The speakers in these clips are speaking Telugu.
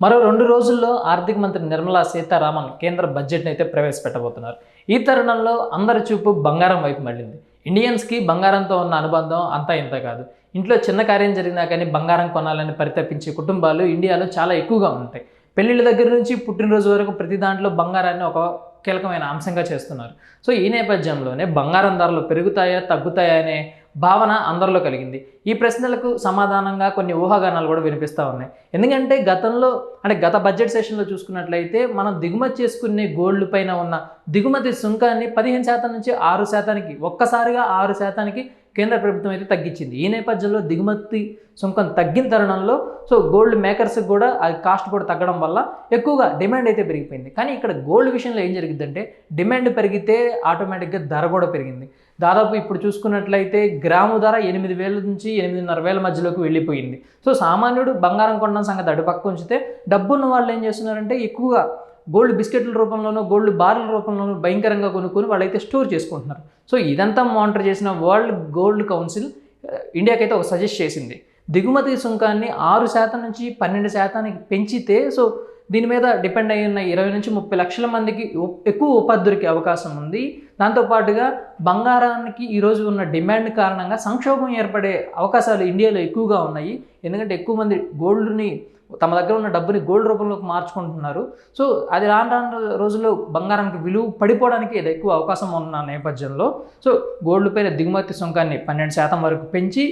మరో రెండు రోజుల్లో ఆర్థిక మంత్రి నిర్మలా సీతారామన్ కేంద్ర బడ్జెట్ని అయితే ప్రవేశపెట్టబోతున్నారు. ఈ తరుణంలో అందరి చూపు బంగారం వైపు మళ్ళింది. ఇండియన్స్కి బంగారంతో ఉన్న అనుబంధం అంతా ఇంత కాదు. ఇంట్లో చిన్న కార్యం జరిగినా కానీ బంగారం కొనాలని పరితపించే కుటుంబాలు ఇండియాలో చాలా ఎక్కువగా ఉంటాయి. పెళ్ళిళ్ళ దగ్గర నుంచి పుట్టినరోజు వరకు ప్రతి దాంట్లో బంగారాన్ని ఒక కీలకమైన అంశంగా చేస్తున్నారు. సో ఈ నేపథ్యంలోనే బంగారం ధరలు పెరుగుతాయా తగ్గుతాయా అనే భావన అందరిలో కలిగింది. ఈ ప్రశ్నలకు సమాధానంగా కొన్ని ఊహాగానాలు కూడా వినిపిస్తూ ఉన్నాయి. ఎందుకంటే గతంలో అంటే గత బడ్జెట్ సెషన్లో చూసుకున్నట్లయితే మనం దిగుమతి చేసుకునే గోల్డ్ పైన ఉన్న దిగుమతి సుంకాన్ని పదిహేను శాతం నుంచి ఆరు శాతానికి ఒక్కసారిగా ఆరు శాతానికి కేంద్ర ప్రభుత్వం అయితే తగ్గించింది. ఈ నేపథ్యంలో దిగుమతి సుంకం తగ్గిన తరుణంలో సో గోల్డ్ మేకర్స్కి కూడా అది కాస్ట్ కూడా తగ్గడం వల్ల ఎక్కువగా డిమాండ్ అయితే పెరిగిపోయింది. కానీ ఇక్కడ గోల్డ్ విషయంలో ఏం జరిగిందంటే డిమాండ్ పెరిగితే ఆటోమేటిక్గా ధర కూడా పెరిగింది. దాదాపు ఇప్పుడు చూసుకున్నట్లయితే గ్రాము ధర ఎనిమిది వేల నుంచి ఎనిమిదిన్నర వేల మధ్యలోకి వెళ్ళిపోయింది. సో సామాన్యుడు బంగారం కొనడం సంగతి అడుపక్క ఉంచితే డబ్బున్న వాళ్ళు ఏం చేస్తున్నారంటే ఎక్కువగా గోల్డ్ బిస్కెట్ల రూపంలోనూ గోల్డ్ బార్ల రూపంలోనూ భయంకరంగా కొనుక్కొని వాళ్ళైతే స్టోర్ చేసుకుంటున్నారు. సో ఇదంతా మానిటర్ చేసిన వరల్డ్ గోల్డ్ కౌన్సిల్ ఇండియాకైతే ఒక సజెస్ట్ చేసింది. దిగుమతి సుంకాన్ని ఆరు శాతం నుంచి పన్నెండు శాతానికి పెంచితే సో దీని మీద డిపెండ్ అయి ఉన్న ఇరవై నుంచి ముప్పై లక్షల మందికి ఎక్కువ ఉపాధి దొరికే అవకాశం ఉంది. దాంతోపాటుగా బంగారానికి ఈరోజు ఉన్న డిమాండ్ కారణంగా సంక్షోభం ఏర్పడే అవకాశాలు ఇండియాలో ఎక్కువగా ఉన్నాయి. ఎందుకంటే ఎక్కువ మంది గోల్డ్ని తమ దగ్గర ఉన్న డబ్బుని గోల్డ్ రూపంలోకి మార్చుకుంటున్నారు. సో అది రాను రాను రోజుల్లో బంగారానికి విలువ పడిపోవడానికి ఇది ఎక్కువ అవకాశం ఉన్న నేపథ్యంలో సో గోల్డ్ పైన దిగుమతి సుంకాన్ని పన్నెండు శాతం వరకు పెంచి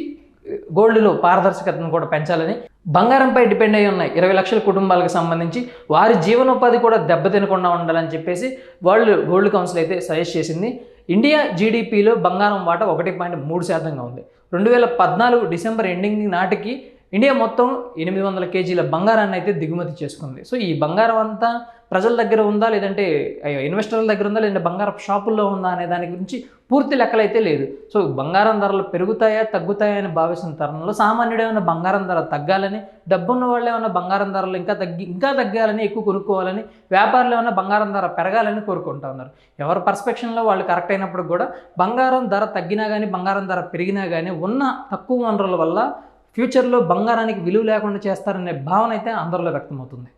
గోల్డ్లో పారదర్శకతను కూడా పెంచాలని బంగారంపై డిపెండ్ అయి ఉన్న ఇరవై లక్షల కుటుంబాలకు సంబంధించి వారి జీవనోపాధి కూడా దెబ్బతినకుండా ఉండాలని చెప్పేసి వరల్డ్ గోల్డ్ కౌన్సిల్ అయితే సజెస్ట్ చేసింది. ఇండియా జీడిపిలో బంగారం వాటా ఒకటి పాయింట్ మూడు శాతంగా ఉంది. రెండు వేల పద్నాలుగు డిసెంబర్ ఎండింగ్ నాటికి ఇండియా మొత్తం ఎనిమిది వందల కేజీల బంగారాన్ని అయితే దిగుమతి చేసుకుంది. సో ఈ బంగారం అంతా ప్రజల దగ్గర ఉందా? లేదంటే ఇన్వెస్టర్ల దగ్గర ఉందా? లేదంటే బంగారం షాపుల్లో ఉందా అనే దాని గురించి పూర్తి లెక్కలైతే లేదు. సో బంగారం ధరలు పెరుగుతాయా తగ్గుతాయా అని భావిస్తున్న తరుణంలో సామాన్యుడు ఏమైనా బంగారం ధర తగ్గాలని డబ్బున్న వాళ్ళు ఏమైనా బంగారం ధరలు ఇంకా తగ్గి ఇంకా తగ్గాలని ఎక్కువ కొనుక్కోవాలని వ్యాపారులు ఏమైనా బంగారం ధర పెరగాలని కోరుకుంటా ఉన్నారు. ఎవరి పర్స్పెక్షన్లో వాళ్ళు కరెక్ట్ అయినప్పుడు కూడా బంగారం ధర తగ్గినా కానీ బంగారం ధర పెరిగినా కానీ ఉన్న తక్కువ వనరుల వల్ల ఫ్యూచర్లో బంగారానికి విలువ లేకుండా చేస్తారనే భావన అయితే అందరిలో వ్యక్తమవుతుంది.